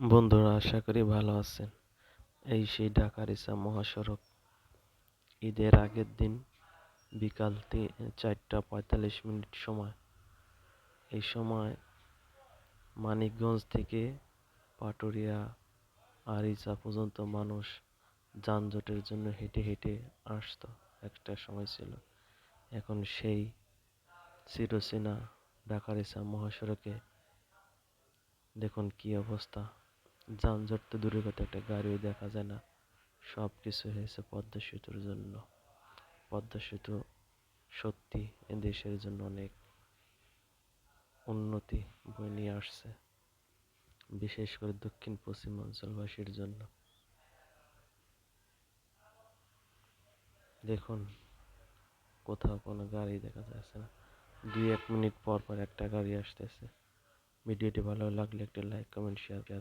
বন্ধুরা, আশা করি ভালো আছেন। এই সেই ঢাকার ইসা মহাসড়ক। ঈদের আগের দিন বিকাল চারটা পঁয়তাল্লিশ মিনিট সময়। এই সময় মানিকগঞ্জ থেকে পাটুরিয়া আর ইসা পর্যন্ত মানুষ যানজটের জন্য হেঁটে হেঁটে আসতো। একটা সময় ছিল। এখন সেই চিরচেনা ঢাকার ইসা মহাসড়কে। দেখুন কি অবস্থা। যানজট তো দূরের কথা, একটা গাড়িও দেখা যায় না। সব কিছু হয়েছে পদ্মা সেতুর জন্য। পদ্মা সেতু সত্যি দেশের জন্য অনেক উন্নতি বয়ে নিয়ে আসছে, বিশেষ করে দক্ষিণ পশ্চিমাঞ্চলবাসীর জন্য। দেখুন, কোথাও কোনো গাড়ি দেখা যাচ্ছে না। দুই এক মিনিট পর পর একটা গাড়ি আসতেছে। ভিডিওটি ভালো লাগলে একটা লাইক, কমেন্ট শেয়ার